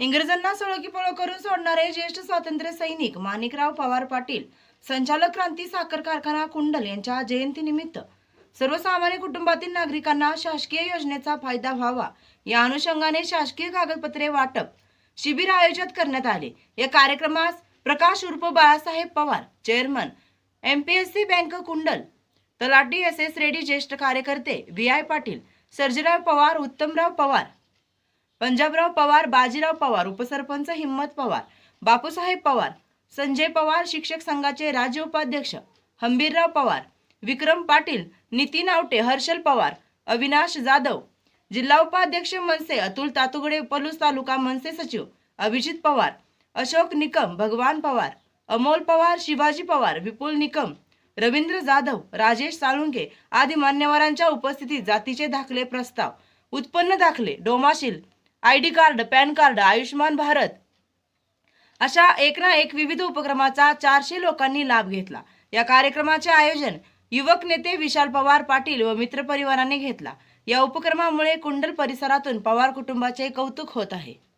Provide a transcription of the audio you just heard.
इंग्रजांना सळोकी पळो करून सोडणारे ज्येष्ठ स्वातंत्र्य सैनिक माणिकराव पवार पाटील संचालक क्रांती साखर कारखाना कुंडल यांच्या जयंतीनिमित्त सर्वसामान्य कुटुंबातील नागरिकांना शासकीय योजनेचा फायदा व्हावा या अनुषंगाने शासकीय कागदपत्रे वाटप शिबिर आयोजित करण्यात आले. या कार्यक्रमास प्रकाश उर्फ Balasaheb Pawar chairman M P S C bank Kundal talathi S S Reddy ज्येष्ठ कार्यकर्ते व्ही आय पाटील सर्जीराव पवार उत्तमराव पवार पंजाबराव पवार बाजीराव पवार उपसरपंच हिम्मत पवार बापूसाहेब पवार संजय पवार शिक्षक संघाचे राज्य उपाध्यक्ष हंबीरराव पवार विक्रम पाटील नितीन आवटे हर्षल पवार अविनाश जाधव जिल्हा उपाध्यक्ष मनसे अतुल तातुगडे पलूस तालुका मनसे सचिव अभिजित पवार अशोक निकम भगवान पवार अमोल पवार शिवाजी पवार विपुल निकम रवींद्र जाधव राजेश साळुंके आदी मान्यवरांच्या उपस्थितीत जातीचे दाखले प्रस्ताव उत्पन्न दाखले domicile I D card PAN card Ayushman Bharat. अशा एक ना एक विविध उपक्रमाचा चारशे लोकांनी लाभ घेतला. या कार्यक्रमाचे आयोजन युवक नेते विशाल पवार पाटील व मित्रपरिवाराने घेतला. या उपक्रमामुळे कुंडल परिसरातून पवार कुटुंबाचे कौतुक होत आहे.